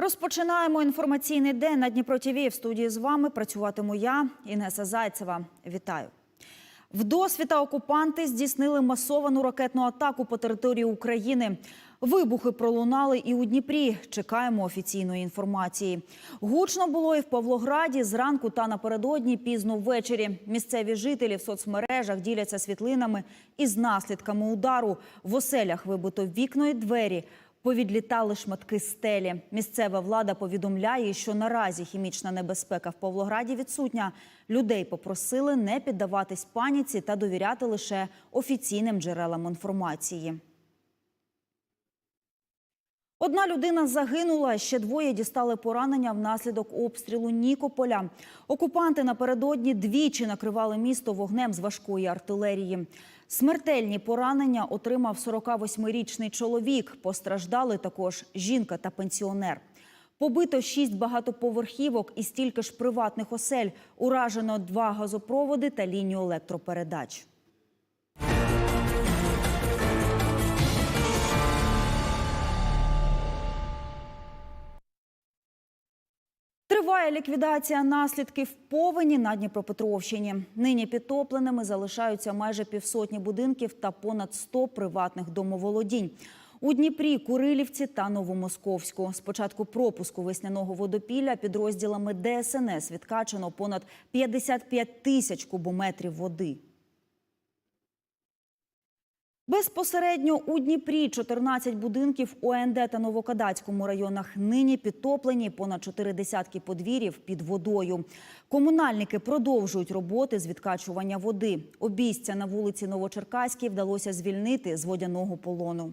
Розпочинаємо інформаційний день на Дніпро ТВ. В студії з вами працюватиму я, Інеса Зайцева. Вітаю. Вдосвіта окупанти здійснили масовану ракетну атаку по території України. Вибухи пролунали і у Дніпрі. Чекаємо офіційної інформації. Гучно було і в Павлограді зранку та напередодні пізно ввечері. Місцеві жителі в соцмережах діляться світлинами із наслідками удару. В оселях вибито вікно і двері. Повідлітали шматки стелі. Місцева влада повідомляє, що наразі хімічна небезпека в Павлограді відсутня. Людей попросили не піддаватись паніці та довіряти лише офіційним джерелам інформації. Одна людина загинула, ще двоє дістали поранення внаслідок обстрілу Нікополя. Окупанти напередодні двічі накривали місто вогнем з важкої артилерії. Смертельні поранення отримав 48-річний чоловік. Постраждали також жінка та пенсіонер. Побито шість багатоповерхівок і стільки ж приватних осель. Уражено два газопроводи та лінію електропередач. Ліквідація наслідків повені на Дніпропетровщині. Нині підтопленими залишаються майже півсотні будинків та понад 100 приватних домоволодінь. У Дніпрі, Курилівці та Новомосковську. З початку пропуску весняного водопілля підрозділами ДСНС відкачано понад 55 тисяч кубометрів води. Безпосередньо у Дніпрі 14 будинків ОНД та Новокадацькому районах нині підтоплені, понад чотири десятки подвір'їв під водою. Комунальники продовжують роботи з відкачування води. Обійстя на вулиці Новочеркаській вдалося звільнити з водяного полону.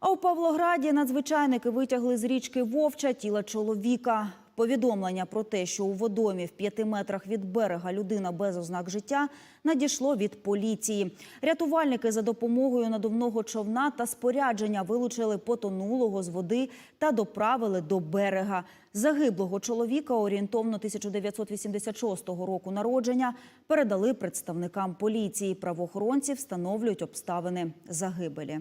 А у Павлограді надзвичайники витягли з річки Вовча тіла чоловіка. Повідомлення про те, що у водомі в п'яти метрах від берега людина без ознак життя, надійшло від поліції. Рятувальники за допомогою надувного човна та спорядження вилучили потонулого з води та доправили до берега. Загиблого чоловіка орієнтовно 1986 року народження передали представникам поліції. Правоохоронці встановлюють обставини загибелі.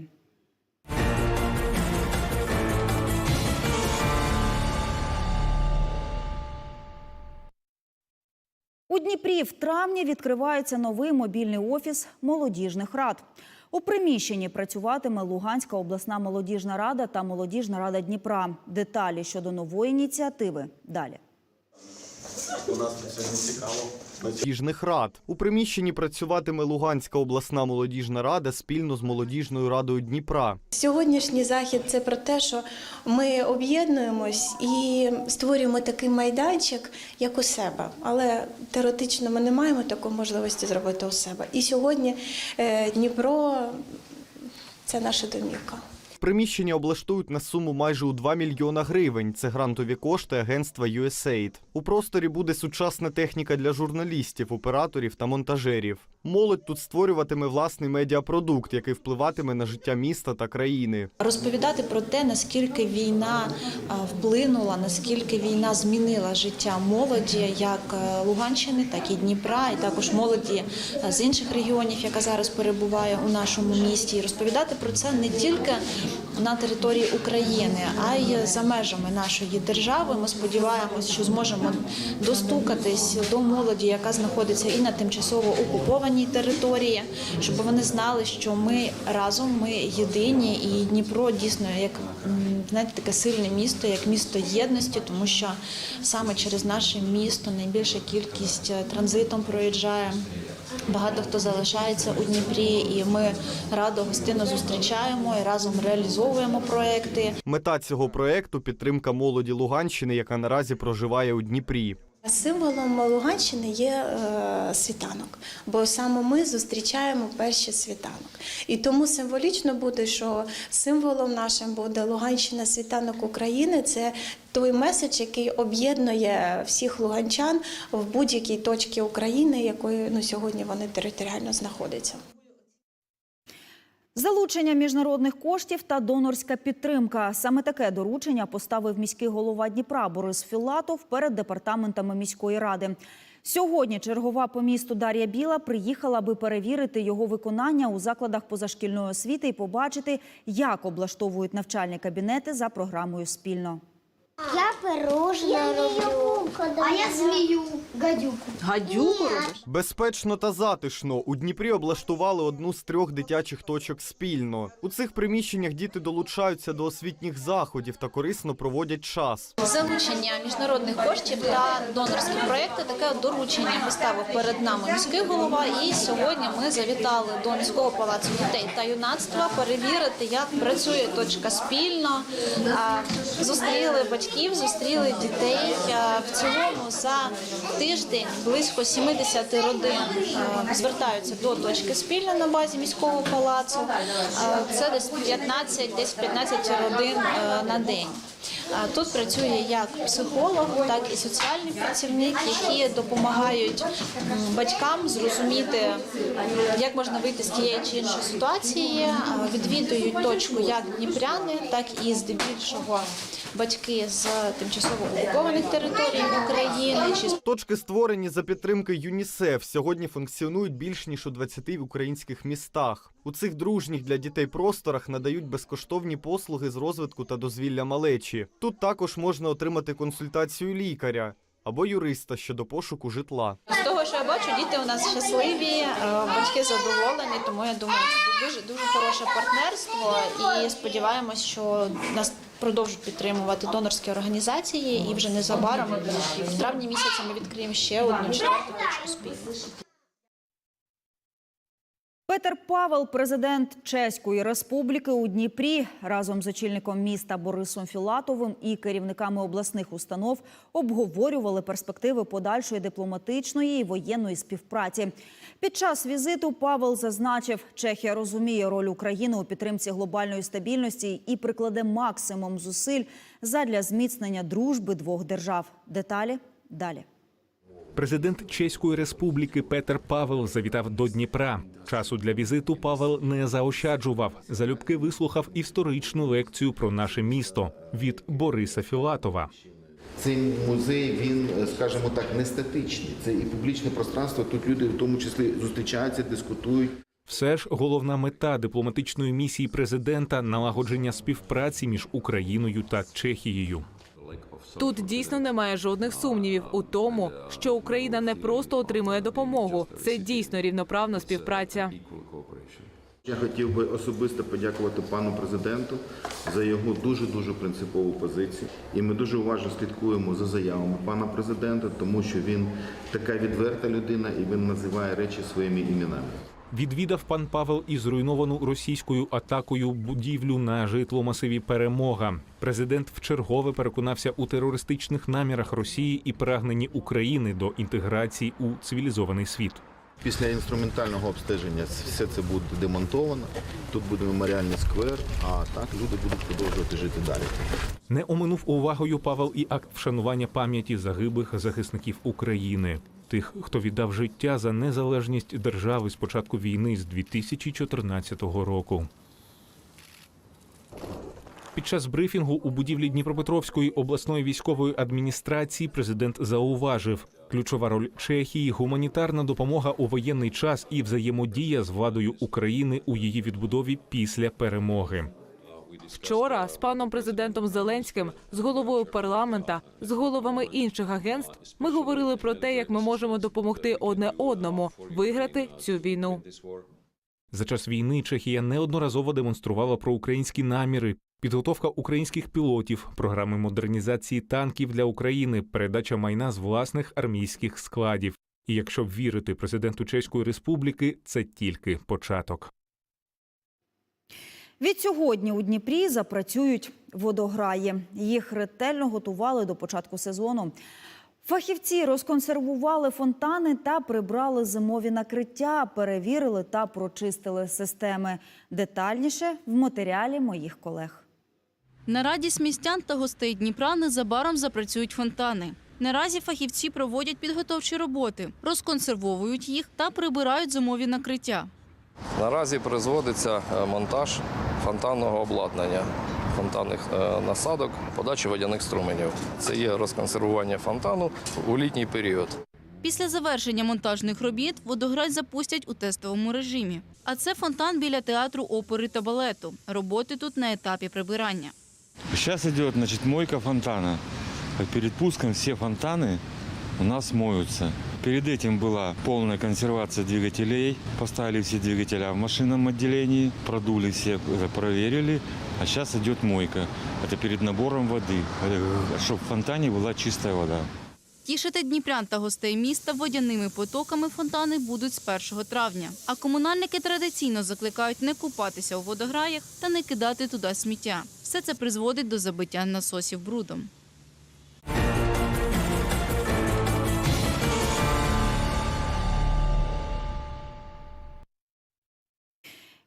У Дніпрі в травні відкривається новий мобільний офіс молодіжних рад. У приміщенні працюватиме Луганська обласна молодіжна рада та молодіжна рада Дніпра. Деталі щодо нової ініціативи далі. У нас сьогодні цікаво. молодіжних рад. У приміщенні працюватиме Луганська обласна молодіжна рада спільно з молодіжною радою Дніпра. Сьогоднішній захід це про те, що ми об'єднуємось і створюємо такий майданчик, як у себе. Але теоретично ми не маємо такої можливості зробити у себе. І сьогодні е, Дніпро це наша домівка. Приміщення облаштують на суму майже у 2 мільйона гривень. Це грантові кошти агентства USAID. У просторі буде сучасна техніка для журналістів, операторів та монтажерів. Молодь тут створюватиме власний медіапродукт, який впливатиме на життя міста та країни. розповідати про те, наскільки війна вплинула, наскільки війна змінила життя молоді, як е, Луганщини, так і Дніпра, і також молоді з інших регіонів, яка зараз перебуває у нашому місті, і розповідати про це не тільки на території України, а й за межами нашої держави. Ми сподіваємось, що зможемо достукатись до молоді, яка знаходиться і на тимчасово окупованій території, щоб вони знали, що ми разом, ми єдині, і Дніпро дійсно як знаєте, таке сильне місто, як місто єдності, тому що саме через наше місто найбільша кількість е, транзитом проїжджає. Багато хто залишається у Дніпрі, і ми радо гостинно зустрічаємо і разом реалізовуємо проекти. Мета цього проекту підтримка молоді Луганщини, яка наразі проживає у Дніпрі. Символом Луганщини є е, світанок, бо саме ми зустрічаємо перший світанок. І тому символічно буде, що символом нашим буде Луганщина світанок України. Це той меседж, який об'єднує всіх луганчан в будь-якій точці України, якої ну, сьогодні вони територіально знаходяться. Залучення міжнародних коштів та донорська підтримка. Саме таке доручення поставив міський голова Дніпра Борис Філатов перед департаментами міської ради. Сьогодні чергова по місту Дар'я Біла приїхала, аби перевірити його виконання у закладах позашкільної освіти і побачити, як облаштовують навчальні кабінети за програмою спільно. Я пирожне роблю. А я змію. Гадюку. Гадюку робиш? Безпечно та затишно у Дніпрі облаштували одну з трьох дитячих точок спільно. У цих приміщеннях діти долучаються до освітніх заходів та корисно проводять час. Залучення міжнародних коштів та донорські проекти таке доручення поставив перед нами міський голова. І сьогодні ми завітали до міського палацу дітей та юнацтва перевірити, як працює точка спільно. Зустріли батьків, зустріли дітей. В цілому за тиждень близько 70 родин звертаються до точки спільно на базі міського палацу. Це десь 15, десь 15 родин е, на день. Тут працює як психолог, так і соціальний працівник, які допомагають батькам зрозуміти, як можна вийти з тієї чи іншої ситуації. Відвідують точку як дніпряни, так і здебільшого батьки з тимчасово окупованих територій України Точки створені за підтримки ЮНІСЕФ. Сьогодні функціонують більш ніж у 20 українських містах. У цих дружніх для дітей просторах надають безкоштовні послуги з розвитку та дозвілля малечі. Тут також можна отримати консультацію лікаря або юриста щодо пошуку житла. З того, що я бачу, діти у нас щасливі, е, батьки задоволені, тому я думаю, це дуже дуже хороше партнерство. І сподіваємось, що нас продовжують підтримувати донорські організації. І вже незабаром в травні місяці ми відкриємо ще одну четверту точку спільно. Петер Павел, президент Чеської республіки у Дніпрі, разом з очільником міста Борисом Філатовим і керівниками обласних установ обговорювали перспективи подальшої дипломатичної і воєнної співпраці. Під час візиту Павел зазначив, Чехія розуміє роль України у підтримці глобальної стабільності і прикладе максимум зусиль задля зміцнення дружби двох держав. Деталі далі. Президент Чеської республіки Петер Павел завітав до Дніпра. Часу для візиту Павел не заощаджував. Залюбки вислухав історичну лекцію про наше місто від Бориса Філатова. Цей музей, він, скажімо так, не статичний. Це і публічне пространство. Тут люди в тому числі зустрічаються, дискутують. Все ж головна мета дипломатичної місії президента налагодження співпраці між Україною та Чехією. Тут дійсно немає жодних сумнівів у тому, що Україна не просто отримує допомогу. Це дійсно рівноправна співпраця. Я хотів би особисто подякувати пану президенту за його дуже дуже принципову позицію. І ми дуже уважно слідкуємо за заявами пана президента, тому що він така відверта людина і він називає речі своїми іменами. Відвідав пан Павел і зруйновану російською атакою будівлю на житломасиві Перемога. Президент вчергове переконався у терористичних намірах Росії і прагненні України до інтеграції у цивілізований світ. Після інструментального обстеження все це буде демонтовано. Тут буде меморіальний сквер, а так люди будуть продовжувати жити далі. Не оминув увагою Павел і акт вшанування пам'яті загиблих захисників України, тих, хто віддав життя за незалежність держави з початку війни з 2014 року. Під час брифінгу у будівлі Дніпропетровської обласної військової адміністрації президент зауважив, ключова роль Чехії гуманітарна допомога у воєнний час і взаємодія з владою України у її відбудові після перемоги. Вчора з паном президентом Зеленським, з головою парламента, з головами інших агентств ми говорили про те, як ми можемо допомогти одне одному виграти цю війну. За час війни Чехія неодноразово демонструвала проукраїнські наміри. Підготовка українських пілотів, програми модернізації танків для України, передача майна з власних армійських складів. І якщо вірити президенту Чеської Республіки, це тільки початок. Відсьогодні у Дніпрі запрацюють водограї. Їх ретельно готували до початку сезону. Фахівці розконсервували фонтани та прибрали зимові накриття, перевірили та прочистили системи. Детальніше в матеріалі моїх колег. На радість містян та гостей Дніпра незабаром запрацюють фонтани. Наразі фахівці проводять підготовчі роботи, розконсервовують їх та прибирають зимові накриття. Наразі производиться е, монтаж фонтанного обладнання, фонтанних е, насадок, подачі водяних струменів. Це є розконсервування фонтану у літній період. Після завершення монтажних робіт водограй запустять у тестовому режимі. А це фонтан біля театру опери та балету. Роботи тут на етапі прибирання. Сейчас идет значит, мойка фонтана. Перед пуском все фонтаны у нас моются. Перед этим была полная консервация двигателей. Поставили все двигателя в машинном отделении, продули все, это проверили. А сейчас идет мойка. Это перед набором воды, чтобы в фонтане была чистая вода. Тішити дніпрян та гостей міста водяними потоками фонтани будуть з 1 травня. А комунальники традиційно закликають не купатися у водограях та не кидати туди сміття. Все це призводить до забиття насосів брудом.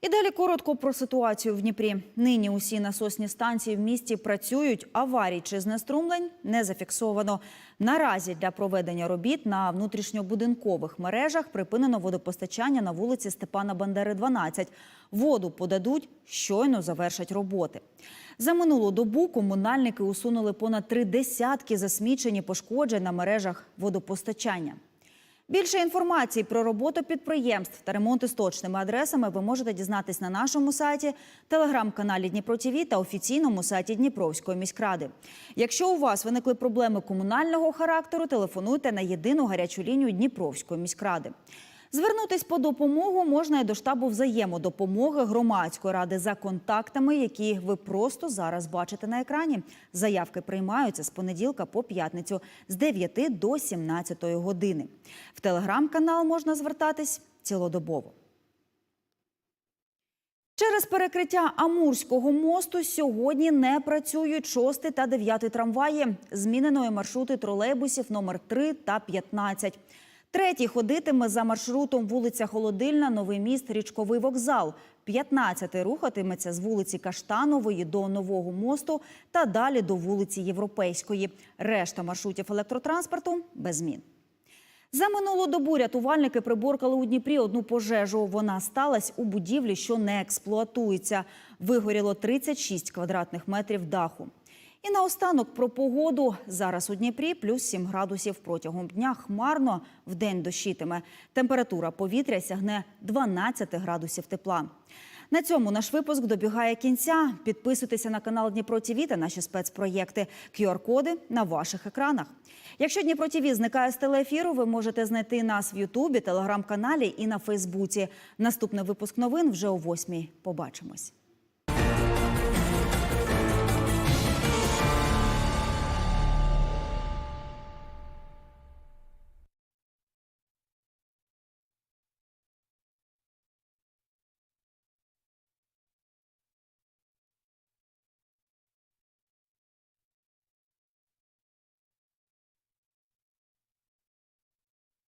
І далі коротко про ситуацію в Дніпрі. Нині усі насосні станції в місті працюють. Аварій чи знеструмлень не зафіксовано. Наразі для проведення робіт на внутрішньобудинкових мережах припинено водопостачання на вулиці Степана Бандери, 12. Воду подадуть, щойно завершать роботи. За минулу добу комунальники усунули понад три десятки засмічені пошкоджень на мережах водопостачання. Більше інформації про роботу підприємств та ремонти з точними адресами ви можете дізнатись на нашому сайті, телеграм-каналі Дніпро ТІВІ та офіційному сайті Дніпровської міськради. Якщо у вас виникли проблеми комунального характеру, телефонуйте на єдину гарячу лінію Дніпровської міськради. Звернутись по допомогу можна і до штабу взаємодопомоги громадської ради за контактами, які ви просто зараз бачите на екрані. Заявки приймаються з понеділка по п'ятницю з 9 до 17 години. В телеграм-канал можна звертатись цілодобово. Через перекриття Амурського мосту сьогодні не працюють 6 та 9 трамваї. Змінено маршрути тролейбусів номер 3 та 15. Третій ходитиме за маршрутом вулиця Холодильна, Новий міст, Річковий вокзал. 15 рухатиметься з вулиці Каштанової до Нового мосту та далі до вулиці Європейської. Решта маршрутів електротранспорту без змін. За минулу добу рятувальники приборкали у Дніпрі одну пожежу. Вона сталася у будівлі, що не експлуатується. Вигоріло 36 квадратних метрів даху. І наостанок про погоду. Зараз у Дніпрі плюс 7 градусів протягом дня хмарно, вдень дощитиме. Температура повітря сягне 12 градусів тепла. На цьому наш випуск добігає кінця. Підписуйтеся на канал Дніпро ТІВІ та наші спецпроєкти. QR-коди на ваших екранах. Якщо Дніпро ТІВІ зникає з телеефіру, ви можете знайти нас в Ютубі, телеграм-каналі і на Фейсбуці. Наступний випуск новин вже о 8 Побачимось.